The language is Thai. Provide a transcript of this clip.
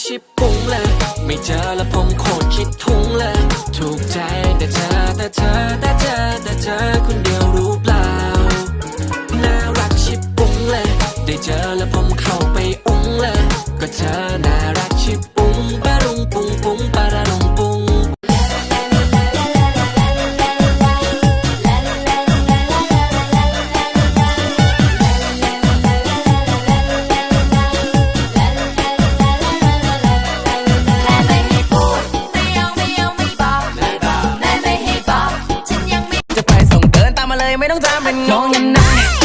ชิบปุ้งเลย ไม่เจอแล้วผมโคตรคิดทุ้งเลย ถูกใจแต่เธอแต่เธอแต่เธอแต่เธอคนเดียวรู้เปล่า น่ารักชิบปุ้งเลย ได้เจอแล้วผมเข้าไปอุ้งเลย ก็เธอนะ ไม่ต้องทำเป็นงงยังไง